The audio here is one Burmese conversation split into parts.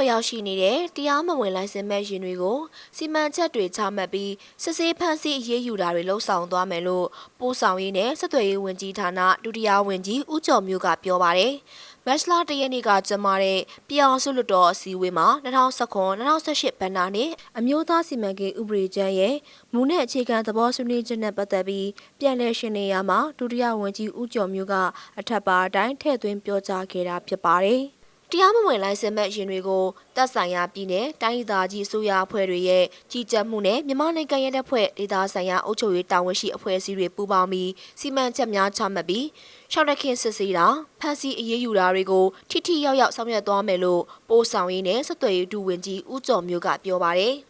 တော်ရောက်ရှိနေတဲ့တရားမဝင်လိုင်စင်မဲ့ရင်တွေကိုစီမံချက်တွေချမှတ်ပြီးစစ်ဆေးဖမ်းဆီးအရေးယူတာတွေလှုပ်ဆောင်သွားမယ်လို့ပို့ဆောင်ရေးနဲ့ဆက်သွယ်ရေးဝန်ကြီးဌာနဒုတိယဝန်ကြီးဦးကျော်မျိုးကပြောပါတယ်။မတ်လတရက်နေ့ကကျင်းပတဲ့ပြည်အောင်စုလွှတ်တော်အစည်းအဝေးမှာ2019-2018ဘဏ္ဍာနှစ်အမျိုးသားစီမံကိန်းဥပဒေကျမ်းရဲ့မူနဲ့အခြေခံသဘောဆွေးနွေးချက်နဲ့ပတ်သက်ပြီးပြန်လည်ရှင်းလင်းရမှာဒုတိယဝန်ကြီးဦးကျော်မျိုးကအထက်ပါအတိုင်းထည့်သွင်းပြောကြားခဲ့တာဖြစ်ပါတယ်။ တရားမဝင်လိုင်စင်မဲ့ရင်တွေကိုတပ်ဆိုင်ရာပြည်နယ်တိုင်းဒေသကြီးအစိုးရအဖွဲ့တွေရဲ့ကြီးကြပ်မှုနဲ့မြန်မာနိုင်ငံရဲတပ်ဖွဲ့ဒေသဆိုင်ရာအုပ်ချုပ်ရေးတာဝန်ရှိအဖွဲ့အစည်းတွေပူးပေါင်းပြီးစီမံချက်များချမှတ်ပြီးရှောက်တခင်စစ်ဆေးတာဖမ်းဆီးအရေးယူတာတွေကိုထိထိရောက်ရောက်ဆောင်ရွက်သွားမယ်လို့ပို့ဆောင်ရေးနဲ့ဆက်သွယ်ရေးဒုဝန်ကြီးဦးကျော်မျိုးကပြောပါတယ်။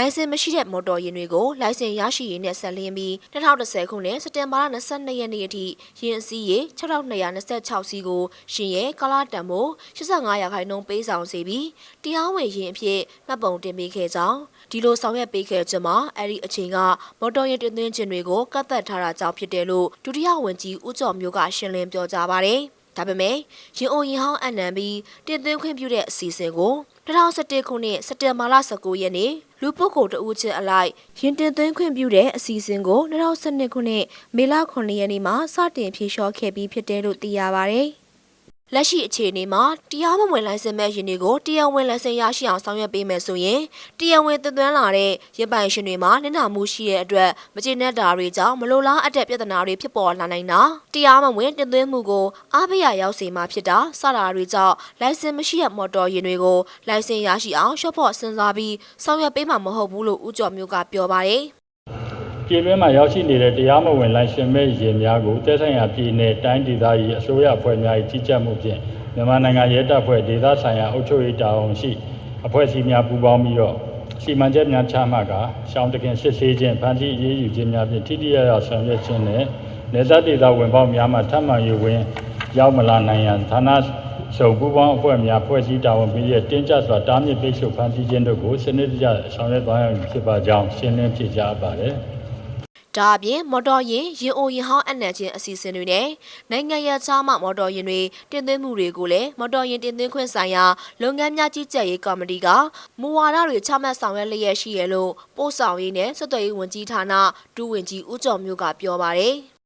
လိုင်စင်မရှိတဲ့မော်တော်ယာဉ်တွေကိုလိုင်စင်ရရှိရေးနဲ့ဆက်လျင်းပြီး2010ခုနှစ်စက်တင်ဘာလ22ရက်နေ့အထိယာဉ်အစီးရေ6226စီးကိုရှင်ရဲ့ကာလာတံမိုး85ရာခိုင်နှုန်းပေးဆောင်စေပြီးတရားဝင်ယာဉ်အဖြစ်မှတ်ပုံတင်ပေးခဲ့ကြောင်းဒီလိုဆောင်ရွက်ပေးခဲ့ခြင်းမှာအဲ့ဒီအချိန်ကမော်တော်ယာဉ်တင်သွင်းခြင်းတွေကိုကတ်သက်ထားတာကြောင့်ဖြစ်တယ်လို့ဒုတိယဝန်ကြီးဦးကျော်မျိုးကရှင်းလင်းပြောကြားပါတယ်။ဒါပေမဲ့ရင်အိုရင်ဟောင်းအနံပြီးတင်သွင်းခွင့်ပြုတဲ့အစီအစဉ်ကို2017ခုနှစ်စက်တင်ဘာလ19ရက်နေ့ လူပုဂ္ဂိုလ်တဦးချင်းအလိုက်ရင်တင်သွင်းခွင့်ပြုတဲ့အစီအစဉ်ကို2012ခုနှစ်မေလ9ရက်နေ့မှာစတင်ဖြေလျှော့ခဲ့ပြီးဖြစ်တယ်လို့သိရပါဗျ။ လက်ရှိအခြေအနေမှာတရားမဝင်လိုင်စင်မဲ့ယာဉ်တွေကိုတရားဝင်လိုင်စင်ရရှိအောင်ဆောင်ရွက်ပေးမယ်ဆိုရင်တရားဝင်သွင်းသွင်းလာတဲ့ရပိုင်ရှင်တွေမှာနစ်နာမှုရှိတဲ့အတွက်မကျေနပ်တာတွေကြောင့်မလိုလားအပ်တဲ့ပြဿနာတွေဖြစ်ပေါ်လာနိုင်တာတရားမဝင်တင်သွင်းမှုကိုအားပေးရရောက်စေမှာဖြစ်တာစတာတွေကြောင့်လိုင်စင်မရှိတဲ့မော်တော်ယာဉ်တွေကိုလိုင်စင်ရရှိအောင်ရှော့ဖို့စဉ်းစားပြီးဆောင်ရွက်ပေးမှာမဟုတ်ဘူးလို့ဦးကျော်မျိုးကပြောပါတယ် ပြည်တွင်းမှာရောက်ရှိနေတဲ့တရားမဝင်လိုင်ရှင်မဲ့ယာဉ်များကိုတက်ဆိုင်ရာပြည်내တိုင်းဒေသကြီးအစိုးရအဖွဲ့များ၏ကြီးကြပ်မှုဖြင့်မြန်မာနိုင်ငံရဲတပ်ဖွဲ့ဒေသဆိုင်ရာအုပ်ချုပ်ရေးတာဝန်ရှိအဖွဲ့အစည်းများပူးပေါင်းပြီးတော့စီမံချက်များချမှတ်ကာရှောင်းတခင်စစ်ဆေးခြင်းဗန်တီအရေးယူခြင်းများဖြင့်ထိထိရောက်ရောက်ဆောင်ရွက်ခြင်းနဲ့နေသက်ဒေသဝင်ပေါက်များမှထပ်မံယူဝင်ရောက်မလာနိုင်ရန်ဌာနစုံပူးပေါင်းအဖွဲ့များဖွဲ့စည်းတာဝန်ပြီးရတင်းကျပ်စွာတားမြစ်ပိတ်ဆို့ဖန်ဆီးခြင်းတို့ကိုစနစ်တကျဆောင်ရွက်သွားရမည်ဖြစ်ပါကြောင်းရှင်းလင်းဖြေကြားပါတယ် ဒါအပြင်မော်တော်ယာဉ်ရင်အိုရင်ဟောင်းအနံ့ချင်းအစီအစဉ်တွေနဲ့နိုင်ငံရခြားမှမော်တော်ယာဉ်တွေတင်သွင်းမှုတွေကိုလည်းမော်တော်ယာဉ်တင်သွင်းခွင့်ဆိုင်ရာလုပ်ငန်းများကြီးကြပ်ရေးကော်မတီကမူဝါဒတွေချမှတ်ဆောင်ရွက်လျက်ရှိရလို့ပို့ဆောင်ရေးနဲ့ဆက်သွယ်ရေးဝန်ကြီးဌာနဒုဝန်ကြီးဦးကျော်မျိုးကပြောပါတယ်။